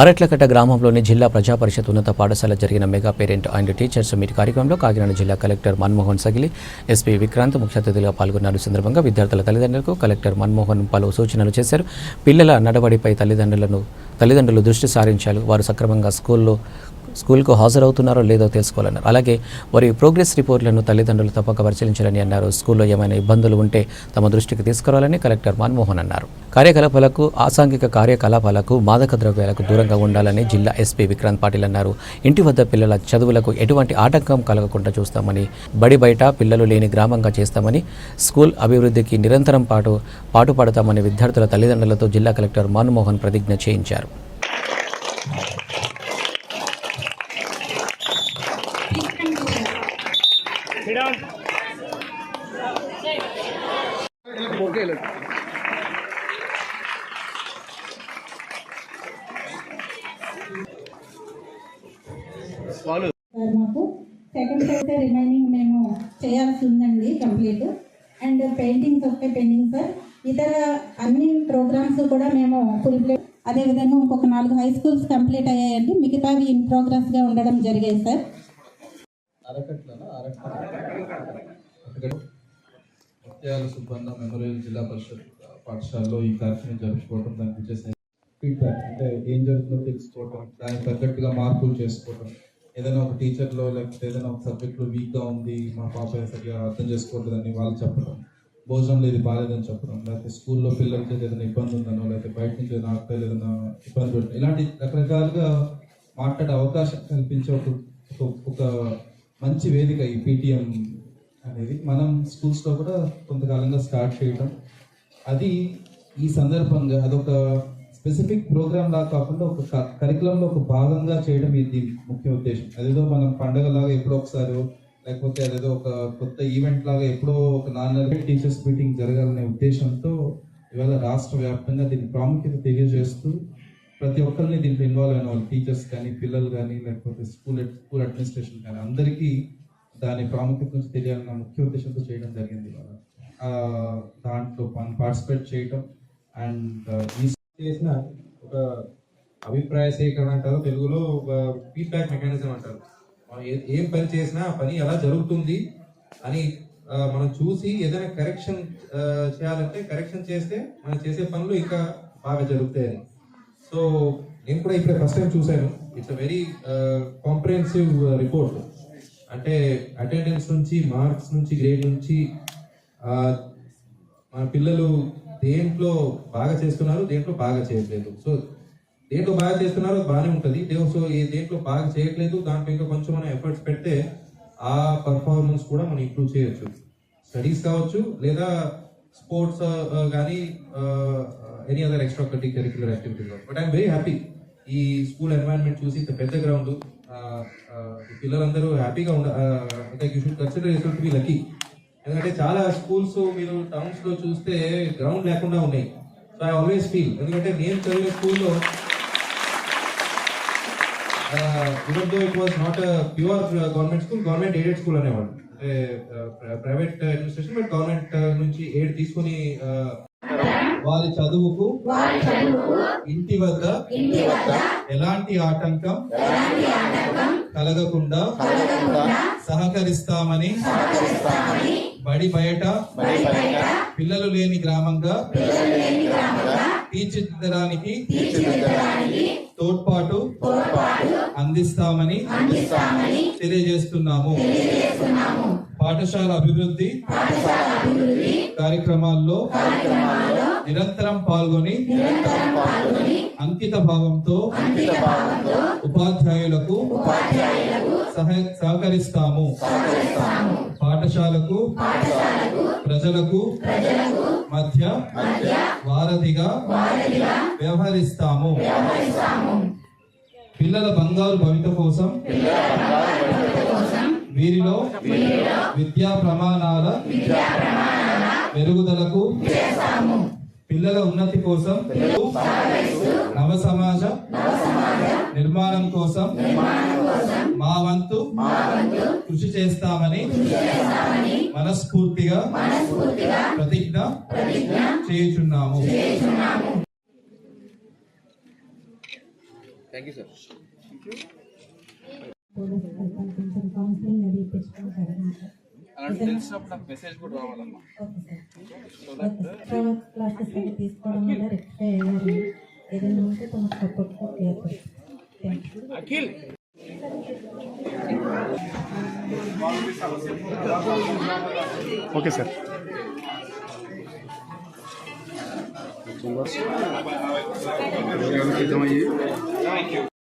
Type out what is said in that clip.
Aratlakatta గ్రామంలోని జిల్లా ప్రజా పరిషత్ ఉన్నత పాఠశాల జరిగిన mega parent and teachers meet కార్యక్రమంలో కాకినాడ జిల్లా కలెక్టర్ మన్మోహన్ సగిలి ఎస్పీ విక్రాంత్ ముఖ్య అతిథిగా పాల్గొన్నారు. సందర్భంగా విద్యార్థుల తల్లిదండ్రులకు కలెక్టర్ మన్మోహన్ పలు సూచనలు చేశారు. పిల్లల నడవడిపై తల్లిదండ్రులను తల్లిదండ్రులు దృష్టి సారించాలి వారు సక్రమంగా స్కూల్లో స్కూల్కు హాజరవుతున్నారో లేదో తెలుసుకోవాలన్నారు. అలాగే వారి ప్రోగ్రెస్ రిపోర్టులను తల్లిదండ్రులు తప్పక పరిశీలించాలని అన్నారు. స్కూల్లో ఏమైనా ఇబ్బందులు ఉంటే తమ దృష్టికి తీసుకురావాలని కలెక్టర్ మన్మోహన్ అన్నారు. కార్యకలాపాలకు ఆసాంఘిక కార్యకలాపాలకు మాదక ద్రవ్యాలకు దూరంగా ఉండాలని జిల్లా ఎస్పీ విక్రాంత్ పాటిల్ అన్నారు. ఇంటి వద్ద పిల్లల చదువులకు ఎటువంటి ఆటంకం కలగకుండా చూస్తామని బడి బయట పిల్లలు లేని గ్రామంగా చేస్తామని స్కూల్ అభివృద్ధికి నిరంతరం పాటు పాటుపడతామని విద్యార్థుల తల్లిదండ్రులతో జిల్లా కలెక్టర్ మన్మోహన్ ప్రతిజ్ఞ చేయించారు సార్ మాకు సెకండ్ అయితే రిమైనింగ్ మేము చేయాల్సి ఉందండి complete and paintings okay pending sir ఇతర అన్ని ప్రోగ్రామ్స్ కూడా మేము ఫుల్ ప్లే అదేవిధంగా ఇంకొక నాలుగు హై స్కూల్స్ కంప్లీట్ అయ్యాయండి. మిగతావి ఇన్ ప్రోగ్రెస్గా ఉండడం జరిగాయి సార్ ముత్యాల సుబ్బన్న మెమోరియల్ జిల్లా పరిషత్ పాఠశాలలో ఈ కార్యక్రమం జరుపుకోవడం దానికి వచ్చేసి ఫీడ్బ్యాక్ అంటే ఏం జరుగుతుందో తెలుసుకోవటం దానికి తగ్గట్టుగా మార్పులు చేసుకోవటం. ఏదైనా ఒక టీచర్లో లేకపోతే ఏదైనా ఒక సబ్జెక్ట్లో వీక్గా ఉంది మా పాప సరిగా అర్థం చేసుకోవట్లేదని వాళ్ళు చెప్పడం భోజనంలో ఇది బాగాలేదని చెప్పడం లేకపోతే స్కూల్లో పిల్లలకి ఏదైనా ఇబ్బంది ఉందనో లేకపోతే బయట నుంచి ఏదైనా ఆకలి ఏదైనా ఇబ్బంది పెట్టడం ఇలాంటి రకరకాలుగా మాట్లాడే అవకాశం కల్పించే ఒక- ఒక మంచి వేదిక ఈ పీటీఎం అనేది. మనం స్కూల్స్లో కూడా కొంతకాలంగా స్టార్ట్ చేయటం. అది ఈ సందర్భంగా అదొక స్పెసిఫిక్ ప్రోగ్రామ్ లాగా కాకుండా ఒక కరికులంలో ఒక భాగంగా చేయడం ఇది ముఖ్య ఉద్దేశం. అదేదో మనం పండగలాగా ఎప్పుడో ఒకసారి లేకపోతే అదేదో ఒక కొత్త ఈవెంట్ లాగా ఎప్పుడో ఒక నాలుగు టీచర్స్ మీటింగ్ జరగాలనే ఉద్దేశంతో ఇవాళ రాష్ట్ర వ్యాప్తంగా దీని ప్రాముఖ్యత తెలియజేస్తూ ప్రతి ఒక్కరిని దీంట్లో ఇన్వాల్వ్ అయిన వాళ్ళు టీచర్స్ కానీ పిల్లలు కానీ లేకపోతే స్కూల్ స్కూల్ అడ్మినిస్ట్రేషన్ కానీ అందరికీ దాని ప్రాముఖ్యత గురించి తెలియాలన్న ముఖ్య ఉద్దేశంతో చేయడం జరిగింది దాంట్లో పార్టిసిపేట్ చేయటం అండ్ చేసిన ఒక అభిప్రాయ సేకరణ అంటారు తెలుగులో ఒక ఫీడ్బ్యాక్ మెకానిజం అంటారు. మనం ఏ- ఏం పని చేసినా పని ఎలా జరుగుతుంది అని మనం చూసి ఏదైనా కరెక్షన్ చేయాలంటే కరెక్షన్ చేస్తే మనం చేసే పనులు ఇంకా బాగా జరుగుతాయని. సో నేను కూడా ఇప్పుడే ఫస్ట్ టైం చూశాను. It's a very comprehensive report అంటే అటెండెన్స్ నుంచి మార్క్స్ నుంచి గ్రేడ్ నుంచి uh, మన పిల్లలు దేంట్లో బాగా చేస్తున్నారు దేంట్లో బాగా చేయట్లేదు. సో దేంట్లో బాగా చేస్తున్నారు బాగానే ఉంటుంది. సో ఏ దేంట్లో బాగా చేయట్లేదు దాంట్లో ఇంకా కొంచెం మనం ఎఫర్ట్స్ పెడితే ఆ పర్ఫార్మెన్స్ కూడా మనం ఇంప్రూవ్ చేయొచ్చు. స్టడీస్ కావచ్చు లేదా స్పోర్ట్స్ కానీ any other extracurricular activities but I'm very happy ఈ స్కూల్ ఎన్వైరన్మెంట్ చూసి ఇంత పెద్ద గ్రౌండ్ uh, uh, పిల్లలందరూ హ్యాపీగా ఉండ అంటే you should consider be lucky ఎందుకంటే చాలా స్కూల్స్ మీరు టౌన్స్లో చూస్తే గ్రౌండ్ లేకుండా ఉన్నాయి. సో ఐ ఆల్వేస్ ఫీల్ ఎందుకంటే నేను చదివిన స్కూల్లో even though it was not pure government school government aided school అనేవాళ్ళు. ప్రైవేట్ అడ్మినిస్ట్రేషన్ బట్ గవర్నమెంట్ నుంచి ఎయిడ్ తీసుకొని వారి చదువుకు ఇంటి వద్ద ఎలాంటి ఆటంకం కలగకుండా సహకరిస్తామని బడి బయట పిల్లలు లేని గ్రామంగా తీర్చిదిద్దడానికి తోడ్పాటు అందిస్తామని తెలియజేస్తున్నాము. పాఠశాల అభివృద్ధి కార్యక్రమాల్లో నిరంతరం పాల్గొని అంకిత భావంతో ఉపాధ్యాయులకు సహ- సహకరిస్తాము. పాఠశాలకు ప్రజలకు మధ్య వారధిగా వ్యవహరిస్తాము. పిల్లల బంగారు భవిత కోసం వీరిలో విద్యా ప్రమాణాల మెరుగుదలకు పిల్లల ఉన్నతి కోసం నవ సమాజ నిర్మాణం కోసం మా వంతు కృషి చేస్తామని మనస్ఫూర్తిగా ప్రతిజ్ఞ చేయుచున్నాము. కొంచెం కౌన్సిలింగ్ అది తెచ్చుకుంటారు తర్వాత క్లాసెస్ అవి తీసుకోవడం వల్ల రెక్టిఫై అయ్యారు ఏదైనా ఉంటే తమ support clear thank you okay sir